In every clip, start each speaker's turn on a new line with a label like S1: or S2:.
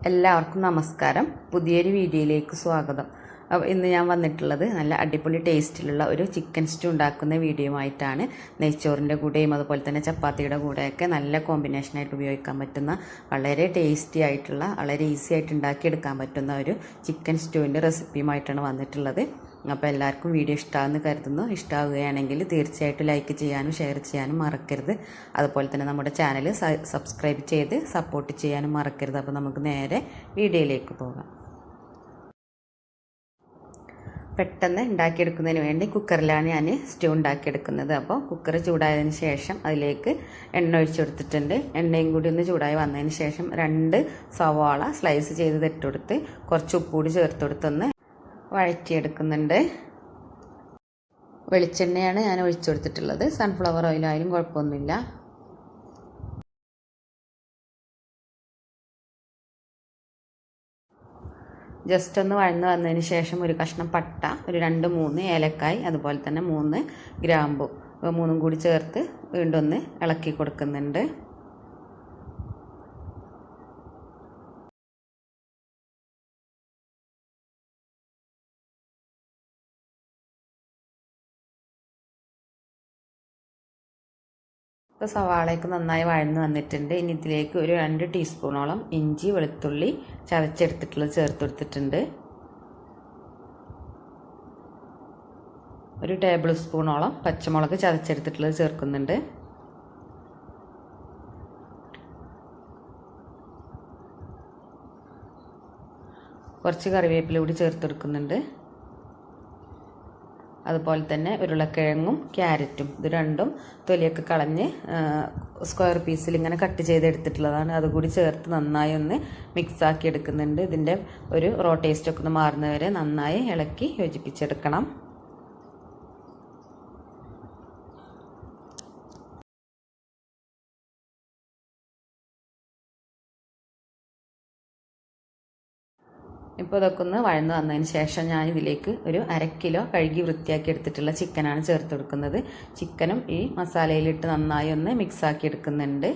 S1: എല്ലാവർക്കും നമസ്കാരം. പുതിയൊരു വീഡിയോയിലേക്ക് സ്വാഗതം. അപ്പോൾ ഇന്ന് ഞാൻ വന്നിട്ടുള്ളത് നല്ല അടിപൊളി ടേസ്റ്റിലുള്ള ഒരു ചിക്കൻ സ്റ്റൂ ഉണ്ടാക്കുന്ന വീഡിയോ ആയിട്ടാണ് നെയ്ച്ചോറിന്റെ കൂടെയും അതുപോലെ തന്നെ ചപ്പാത്തിയുടെ കൂടെയൊക്കെ നല്ല കോമ്പിനേഷനായിട്ട് ഉപയോഗിക്കാൻ പറ്റുന്ന വളരെ ടേസ്റ്റി ആയിട്ടുള്ള വളരെ ഈസി ആയിട്ട് ഉണ്ടാക്കിയെടുക്കാൻ പറ്റുന്ന ഒരു ചിക്കൻ സ്റ്റൂവിന്റെ റെസിപ്പിയുമായിട്ടാണ് വന്നിട്ടുള്ളത്. അപ്പോൾ എല്ലാവർക്കും വീഡിയോ ഇഷ്ടമാണെന്ന് കരുതുന്നു. ഇഷ്ടമാവുകയാണെങ്കിൽ തീർച്ചയായിട്ടും ലൈക്ക് ചെയ്യാനും ഷെയർ ചെയ്യാനും മറക്കരുത്. അതുപോലെ തന്നെ നമ്മുടെ ചാനൽ സബ്സ്ക്രൈബ് ചെയ്ത് സപ്പോർട്ട് ചെയ്യാനും മറക്കരുത്. അപ്പോൾ നമുക്ക് നേരെ വീഡിയോയിലേക്ക് പോകാം. പെട്ടെന്ന് ഉണ്ടാക്കിയെടുക്കുന്നതിന് വേണ്ടി കുക്കറിലാണ് ഞാൻ സ്റ്റൂ ഉണ്ടാക്കിയെടുക്കുന്നത്. അപ്പോൾ കുക്കർ ചൂടായതിന് ശേഷം അതിലേക്ക് എണ്ണ ഒഴിച്ചു കൊടുത്തിട്ടുണ്ട്. എണ്ണയും കൂടി ഒന്ന് ചൂടായി വന്നതിന് ശേഷം രണ്ട് സവാള സ്ലൈസ് ചെയ്ത് ഇട്ടുകൊടുത്ത് കുറച്ച് ഉപ്പുകൂടി ചേർത്ത് കൊടുത്തൊന്ന് വഴറ്റിയെടുക്കുന്നുണ്ട്. വെളിച്ചെണ്ണയാണ് ഞാൻ ഒഴിച്ചു കൊടുത്തിട്ടുള്ളത്. സൺഫ്ലവർ ഓയിലായാലും കുഴപ്പമൊന്നുമില്ല. ജസ്റ്റ് ഒന്ന് വഴന്ന് വന്നതിന് ശേഷം ഒരു കഷ്ണം പട്ട ഒരു രണ്ട് മൂന്ന് ഏലക്കായ് അതുപോലെ തന്നെ മൂന്ന് ഗ്രാമ്പു. മൂന്നും കൂടി ചേർത്ത് വീണ്ടും ഒന്ന് ഇളക്കി കൊടുക്കുന്നുണ്ട്. ഇപ്പോൾ സവാളയൊക്കെ നന്നായി വഴന്ന് വന്നിട്ടുണ്ട്. ഇനി ഇതിലേക്ക് ഒരു രണ്ട് ടീസ്പൂണോളം ഇഞ്ചി വെളുത്തുള്ളി ചതച്ചെടുത്തിട്ടുള്ളത് ചേർത്ത് കൊടുത്തിട്ടുണ്ട്. ഒരു ടേബിൾ സ്പൂണോളം പച്ചമുളക് ചതച്ചെടുത്തിട്ടുള്ളത് ചേർക്കുന്നുണ്ട്. കുറച്ച് കറിവേപ്പില കൂടി ചേർത്ത് കൊടുക്കുന്നുണ്ട്. അതുപോലെ തന്നെ ഉരുളക്കിഴങ്ങും ക്യാരറ്റും ഇത് രണ്ടും തൊലിയൊക്കെ കളഞ്ഞ് സ്ക്വയർ പീസിൽ ഇങ്ങനെ കട്ട് ചെയ്തെടുത്തിട്ടുള്ളതാണ്. അതുകൂടി ചേർത്ത് നന്നായി ഒന്ന് മിക്സ് ആക്കി എടുക്കുന്നുണ്ട്. ഇതിന്റെ ഒരു റോ ടേസ്റ്റ് ഒക്കെ ഒന്ന് മാറുന്നവരെ നന്നായി ഇളക്കി യോജിപ്പിച്ചെടുക്കണം. ഇപ്പോൾ ഇതൊക്കെ ഒന്ന് വഴന്ന് വന്നതിന് ശേഷം ഞാൻ ഇതിലേക്ക് ഒരു അര കിലോ കഴുകി വൃത്തിയാക്കി എടുത്തിട്ടുള്ള ചിക്കനാണ് ചേർത്ത് കൊടുക്കുന്നത്. ചിക്കനും ഈ മസാലയിലിട്ട് നന്നായി ഒന്ന് മിക്സാക്കി എടുക്കുന്നുണ്ട്.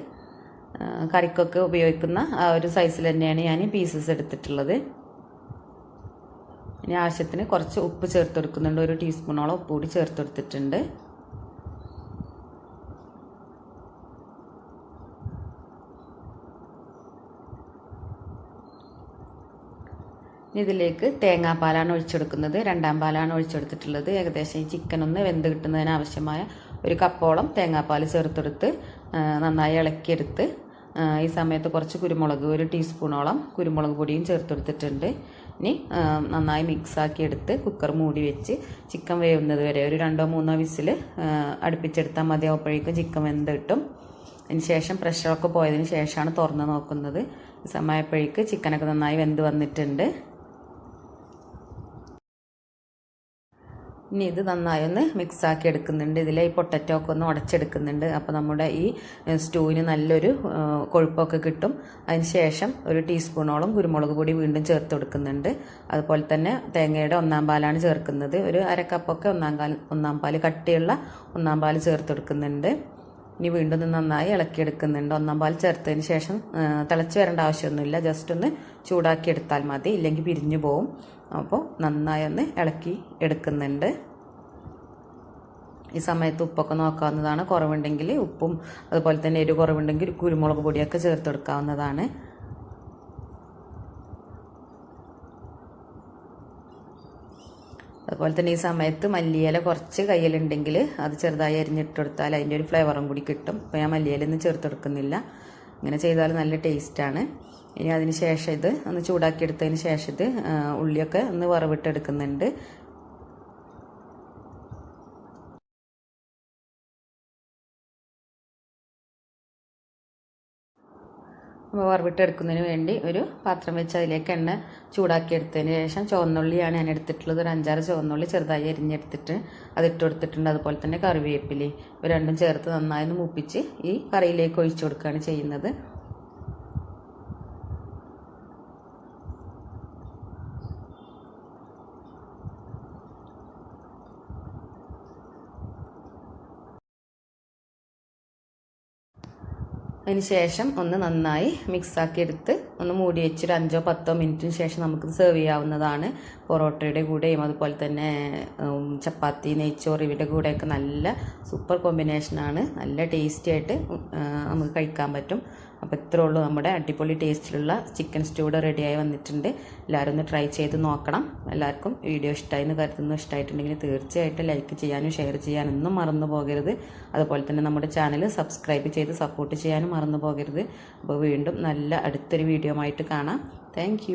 S1: കറിക്കൊക്കെ ഉപയോഗിക്കുന്ന ആ ഒരു സൈസിൽ തന്നെയാണ് ഞാൻ പീസസ് എടുത്തിട്ടുള്ളത്. ഇനി ആവശ്യത്തിന് കുറച്ച് ഉപ്പ് ചേർത്ത് കൊടുക്കുന്നുണ്ട്. ഒരു ടീസ്പൂണോളം ഉപ്പ് കൂടി ചേർത്ത് കൊടുത്തിട്ടുണ്ട്. ഇതിലേക്ക് തേങ്ങാപ്പാലാണ് ഒഴിച്ചെടുക്കുന്നത്. രണ്ടാം പാലാണ് ഒഴിച്ചെടുത്തിട്ടുള്ളത്. ഏകദേശം ഈ ചിക്കൻ ഒന്ന് വെന്ത് കിട്ടുന്നതിന് ആവശ്യമായ ഒരു കപ്പോളം തേങ്ങാപ്പാൽ ചേർത്തെടുത്ത് നന്നായി ഇളക്കിയെടുത്ത് ഈ സമയത്ത് കുറച്ച് കുരുമുളക് ഒരു ടീസ്പൂണോളം കുരുമുളക് പൊടിയും ചേർത്തെടുത്തിട്ടുണ്ട്. ഇനി നന്നായി മിക്സാക്കി എടുത്ത് കുക്കർ മൂടി വെച്ച് ചിക്കൻ വേവുന്നത് വരെ ഒരു രണ്ടോ മൂന്നോ വിസിൽ അടുപ്പിച്ചെടുത്താൽ മതിയാവുമ്പോഴേക്കും ചിക്കൻ വെന്ത് കിട്ടും. അതിന് ശേഷം പ്രഷറൊക്കെ പോയതിന് ശേഷമാണ് തുറന്ന് നോക്കുന്നത്. സമയപ്പോഴേക്ക് ചിക്കനൊക്കെ നന്നായി വെന്ത് വന്നിട്ടുണ്ട്. ഇനി ഇത് നന്നായി ഒന്ന് മിക്സ് ആക്കി എടുക്കുന്നുണ്ട്. ഇതിലെ ഈ പൊട്ടറ്റോ ഒക്കെ ഒന്ന് ഉടച്ചെടുക്കുന്നുണ്ട്. അപ്പോൾ നമ്മുടെ ഈ സ്റ്റൂവിന് നല്ലൊരു കൊഴുപ്പൊക്കെ കിട്ടും. ശേഷം ഒരു ടീസ്പൂണോളം കുരുമുളക് പൊടി വീണ്ടും ചേർത്ത് കൊടുക്കുന്നുണ്ട്. അതുപോലെ തന്നെ തേങ്ങയുടെ ഒന്നാം പാലാണ് ചേർക്കുന്നത്. ഒരു അര കപ്പൊക്കെ ഒന്നാം കാൽ ഒന്നാം പാൽ കട്ടിയുള്ള ഒന്നാം പാൽ ചേർത്ത് കൊടുക്കുന്നുണ്ട്. ഇനി വീണ്ടും നന്നായി ഇളക്കിയെടുക്കുന്നുണ്ട്. ഒന്നാം പാൽ ചേർത്തതിന് ശേഷം തിളച്ച് വരേണ്ട ആവശ്യമൊന്നുമില്ല. ജസ്റ്റ് ഒന്ന് ചൂടാക്കി എടുത്താൽ മതി. ഇല്ലെങ്കിൽ പിരിഞ്ഞു പോവും. അപ്പോൾ നന്നായി ഒന്ന് ഇളക്കി എടുക്കുന്നുണ്ട്. ഈ സമയത്ത് ഉപ്പൊക്കെ നോക്കാവുന്നതാണ്. കുറവുണ്ടെങ്കിൽ ഉപ്പും അതുപോലെ തന്നെ എരിവ് കുറവുണ്ടെങ്കിൽ കുരുമുളക് പൊടിയൊക്കെ ചേർത്തെടുക്കാവുന്നതാണ് അതുപോലെ തന്നെ ഈ സമയത്ത് മല്ലിയില കുറച്ച് കയ്യിലുണ്ടെങ്കിൽ അത് ചെറുതായി അരിഞ്ഞിട്ട് കൊടുത്താൽ അതിന്റെ ഒരു ഫ്ലേവറും കൂടി കിട്ടും. അപ്പോൾ ഞാൻ മല്ലിയിലൊന്നും ചേർത്തെടുക്കുന്നില്ല. ഇങ്ങനെ ചെയ്താൽ നല്ല ടേസ്റ്റാണ്. ഇനി അതിന് ശേഷം ഇത് ഒന്ന് ചൂടാക്കിയെടുത്തതിന് ശേഷം ഇത് ഉള്ളിയൊക്കെ ഒന്ന് വറവിട്ടെടുക്കുന്നുണ്ട്. വറവിട്ടെടുക്കുന്നതിന് വേണ്ടി ഒരു പാത്രം വെച്ച് അതിലേക്ക് എണ്ണ ചൂടാക്കി എടുത്തതിന് ശേഷം ചുവന്നുള്ളിയാണ് ഞാൻ എടുത്തിട്ടുള്ളത്. ഒരു അഞ്ചാറ് ചുവന്നുള്ളി ചെറുതായി അരിഞ്ഞെടുത്തിട്ട് അതിട്ട് കൊടുത്തിട്ടുണ്ട്. അതുപോലെ തന്നെ കറിവേപ്പിലി ഇവ രണ്ടും ചേർത്ത് നന്നായി മൂപ്പിച്ച് ഈ കറിയിലേക്ക് ഒഴിച്ചു കൊടുക്കുകയാണ് ചെയ്യുന്നത്. അതിന് ശേഷം ഒന്ന് നന്നായി മിക്സാക്കി എടുത്ത് ഒന്ന് മൂടി വെച്ചൊരു അഞ്ചോ പത്തോ മിനിറ്റിന് ശേഷം നമുക്ക് സെർവ് ചെയ്യാവുന്നതാണ്. പൊറോട്ടയുടെ കൂടെയും അതുപോലെ തന്നെ ചപ്പാത്തി നെയ്ച്ചോറ് ഇവയുടെ കൂടെയൊക്കെ നല്ല സൂപ്പർ കോമ്പിനേഷനാണ് നല്ല ടേസ്റ്റി ആയിട്ട് നമുക്ക് കഴിക്കാൻ പറ്റും. അപ്പോൾ ഇത്രേ ഉള്ളൂ നമ്മുടെ അടിപൊളി ടേസ്റ്റിലുള്ള ചിക്കൻ സ്റ്റൂഡ് റെഡിയായി വന്നിട്ടുണ്ട്. എല്ലാവരും ഒന്ന് ട്രൈ ചെയ്ത് നോക്കണം. എല്ലാവർക്കും വീഡിയോ ഇഷ്ടമായി എന്ന് കരുതുന്നു. ഇഷ്ടമായിട്ടുണ്ടെങ്കിൽ തീർച്ചയായിട്ടും ലൈക്ക് ചെയ്യാനും ഷെയർ ചെയ്യാനും ഒന്നും മറന്നു പോകരുത്. അതുപോലെ തന്നെ നമ്മുടെ ചാനൽ സബ്സ്ക്രൈബ് ചെയ്ത് സപ്പോർട്ട് ചെയ്യാനും മറന്നു പോകരുത്. അപ്പോൾ വീണ്ടും നല്ല അടുത്തൊരു വീഡിയോ ആയിട്ട് കാണാം. താങ്ക്